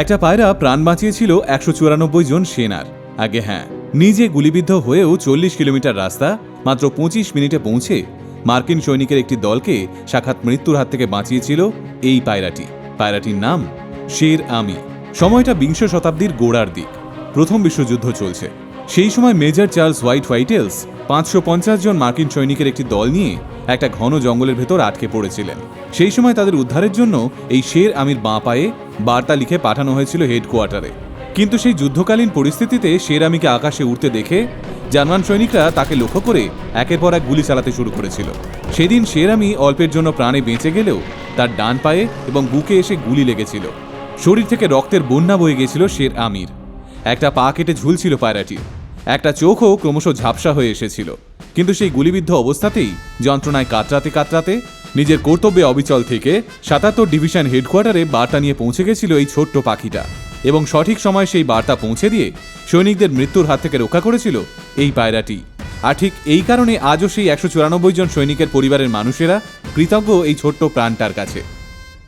একটা পায়রা প্রাণ বাঁচিয়েছিল একশো চুরানব্বই জন সেনার। আগে হ্যাঁ নিজে গুলিবিদ্ধ হয়েও চল্লিশ কিলোমিটার রাস্তা, মাত্র পঁচিশ মিনিটে পৌঁছে মার্কিন সৈনিকের একটি দলকে সাক্ষাৎ মৃত্যুর হাত থেকে বাঁচিয়েছিল এই পায়রাটি। পায়রাটির নাম শের আমি সময়টা বিংশ শতাব্দীর গোড়ার দিক। প্রথম বিশ্বযুদ্ধ চলছে। সেই সময় মেজর চার্লস হোয়াইট হোয়াইটেলস পাঁচশো পঞ্চাশ জন মার্কিন সৈনিকের একটি দল নিয়ে একটা ঘন জঙ্গলের ভেতর আটকে পড়েছিলেন। সেই সময় তাদের উদ্ধারের জন্য এই শের আমির বাঁ পায়ে বার্তা লিখে পাঠানো হয়েছিল হেডকোয়ার্টারে। কিন্তু সেই যুদ্ধকালীন পরিস্থিতিতে শের আমিকে আকাশে উঠতে দেখে জার্মান সৈনিকরা তাকে লক্ষ্য করে একের পর এক গুলি চালাতে শুরু করেছিল। সেদিন শের আমি অল্পের জন্য প্রাণে বেঁচে গেলেও তার ডান পায়ে এবং বুকে এসে গুলি লেগেছিল। শরীর থেকে রক্তের বন্যা বয়ে গেছিল শের আমির। একটা পা কেটে ঝুলছিল পায়রাটি। একটা চোখও ক্রমশ ঝাপসা হয়ে এসেছিল। কিন্তু সেই গুলিবিদ্ধ অবস্থাতেই যন্ত্রণায় কাতরাতে কাতরাতে নিজের কর্তব্যে অবিচল থেকে সাতাত্তর ডিভিশন হেডকোয়ার্টারে বার্তা নিয়ে পৌঁছে গেছিল এই ছোট্ট পাখিটা এবং সঠিক সময় সেই বার্তা পৌঁছে দিয়ে সৈনিকদের মৃত্যুর হাত থেকে রক্ষা করেছিল এই পায়রাটি। আর ঠিক এই কারণে আজও সেই একশো চুরানব্বই জন সৈনিকের পরিবারের মানুষেরা কৃতজ্ঞ এই ছোট্ট প্রাণটার কাছে।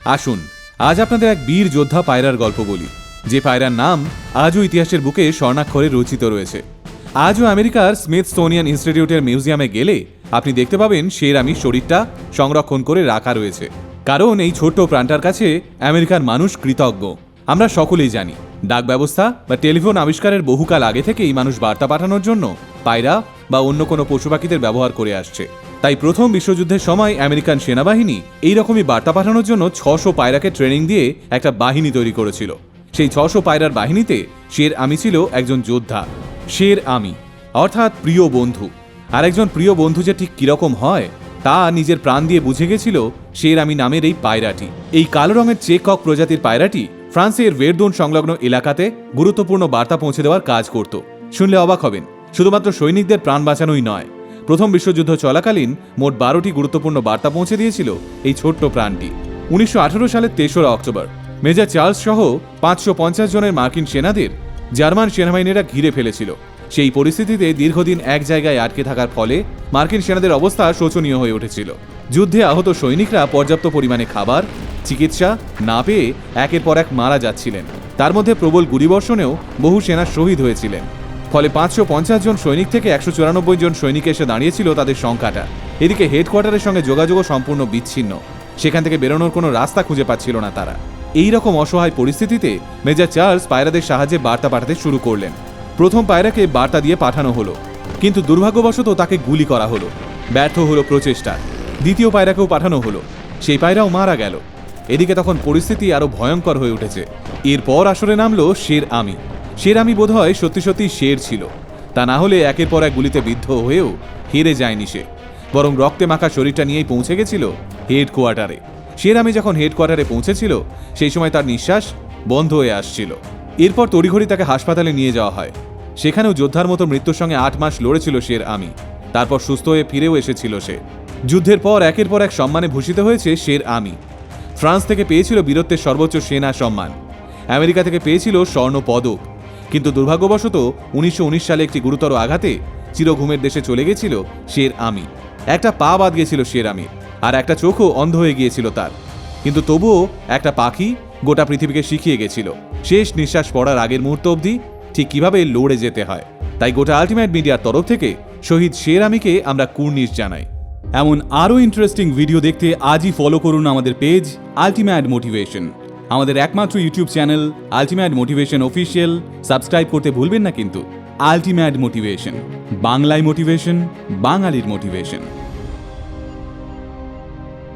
আসুন, আজ আপনাদের এক বীর যোদ্ধা পায়রার গল্প বলি। যে পায়রার নাম আজও ইতিহাসের বুকে স্বর্ণাক্ষরে রচিত রয়েছে। আজও আমেরিকার স্মিথসোনিয়ান ইনস্টিটিউটের মিউজিয়ামে গেলে আপনি দেখতে পাবেন শের আমি শরীরটা সংরক্ষণ করে রাখা রয়েছে। কারণ এই ছোট্ট প্রাণটার কাছে আমেরিকার মানুষ কৃতজ্ঞ। আমরা সকলেই জানি, ডাক ব্যবস্থা বা টেলিফোন আবিষ্কারের বহুকাল আগে থেকেই মানুষ বার্তা পাঠানোর জন্য পায়রা বা অন্য কোনো পশু পাখিদের ব্যবহার করে আসছে। তাই প্রথম বিশ্বযুদ্ধের সময় আমেরিকান সেনাবাহিনী এইরকমই বার্তা পাঠানোর জন্য ছশো পায়রাকে ট্রেনিং দিয়ে একটা বাহিনী তৈরি করেছিল। সেই ছশো পায়রার বাহিনীতে শের আমি ছিল একজন যোদ্ধা, শের আমি, অর্থাৎ প্রিয় বন্ধু। আর একজন প্রিয় বন্ধু যে ঠিক কীরকম হয়, তা নিজের প্রাণ দিয়ে বুঝে গেছিল শের আমি নামের এই পায়রাটি। এই কালো রঙের চেকক প্রজাতির পায়রাটি ফ্রান্সের ভেরদোন সংলগ্ন এলাকাতে গুরুত্বপূর্ণ বার্তা পৌঁছে দেওয়ার কাজ করত। শুনলে অবাক হবেন, শুধুমাত্র সৈনিকদের প্রাণ বাঁচানোই নয়, প্রথম বিশ্বযুদ্ধ চলাকালীন মোট বারোটি গুরুত্বপূর্ণ বার্তা পৌঁছে দিয়েছিল এই ছোট্ট প্রাণটি। উনিশশো আঠেরো সালের তেসরা অক্টোবর মেজর চার্লস সহ পাঁচশো পঞ্চাশ জনের মার্কিন সেনাদের জার্মান সেনাবাহিনীরা ঘিরে ফেলেছিল। সেই পরিস্থিতিতে দীর্ঘদিন এক জায়গায় আটকে থাকার ফলে মার্কিন সেনাদের অবস্থা শোচনীয় হয়ে উঠেছিল। যুদ্ধে আহত সৈনিকরা পর্যাপ্ত পরিমাণে খাবার, চিকিৎসা না পেয়ে একের পর এক মারা যাচ্ছিলেন। তার মধ্যে প্রবল গুলিবর্ষণেও বহু সেনা শহীদ হয়েছিলেন। ফলে পাঁচশো পঞ্চাশ জন সৈনিক থেকে একশো চুরানব্বই জন সৈনিক এসে দাঁড়িয়েছিল তাদের সংখ্যাটা। এদিকে হেডকোয়ার্টারের সঙ্গে যোগাযোগও সম্পূর্ণ বিচ্ছিন্ন। সেখান থেকে বেরোনোর কোনো রাস্তা খুঁজে পাচ্ছিল না তারা। এই রকম অসহায় পরিস্থিতিতে মেজর চার্লস পায়রাদের সাহায্যে বার্তা পাঠাতে শুরু করলেন। প্রথম পায়রাকে বার্তা দিয়ে পাঠানো হলো, কিন্তু দুর্ভাগ্যবশত তাকে গুলি করা হলো। ব্যর্থ হলো প্রচেষ্টা। দ্বিতীয় পায়রাকেও পাঠানো হলো। সেই পায়রাও মারা গেল। এদিকে তখন পরিস্থিতি আরও ভয়ঙ্কর হয়ে উঠেছে। এরপর আসরে নামলো শের আমি। শের আমি বোধহয় সত্যি সত্যি শের ছিল। তা না হলে একের পর এক গুলিতে বিদ্ধ হয়েও হেরে যায়নি সে। বরং রক্তে মাখা শরীরটা নিয়েই পৌঁছে গেছিল হেডকোয়ার্টারে। শের আমি যখন হেডকোয়ার্টারে পৌঁছেছিল, সেই সময় তার নিঃশ্বাস বন্ধ হয়ে আসছিল। এরপর তড়িঘড়ি তাকে হাসপাতালে নিয়ে যাওয়া হয়। সেখানেও যোদ্ধার মতো মৃত্যুর সঙ্গে আট মাস লড়েছিল শের আমি তারপর সুস্থ হয়ে ফিরেও এসেছিল সে। যুদ্ধের পর একের পর এক সম্মানে ভূষিত হয়েছে শের আমি ফ্রান্স থেকে পেয়েছিল বীরত্বের সর্বোচ্চ সেনা সম্মান। আমেরিকা থেকে পেয়েছিল স্বর্ণ পদক। কিন্তু দুর্ভাগ্যবশত উনিশশো উনিশ সালে একটি গুরুতর আঘাতে চিরঘুমের দেশে চলে গেছিল শের আমি একটা পা বাদ গেছিল শের আমি আর একটা চোখও অন্ধ হয়ে গিয়েছিল তার। কিন্তু তবুও একটা পাখি গোটা পৃথিবীকে শিখিয়ে গেছিল। শেষ নিঃশ্বাস পড়ার আগের মুহূর্ত অবধি ঠিক কীভাবে লড়ে যেতে হয়। তাই গোটা আলটিমেট মিডিয়ার তরফ থেকে শহীদ শের আমিকে আমরা কুর্নিশ জানাই। এমন আরও ইন্টারেস্টিং ভিডিও দেখতে আজই ফলো করুন আমাদের পেজ আলটিমেট মোটিভেশন। আমাদের একমাত্র YouTube channel ultimate motivation official subscribe করতে ভুলবেন না কিন্তু। আলটিমেট মোটিভেশন, বাংলায় মোটিভেশন, বাঙালির মোটিভেশন।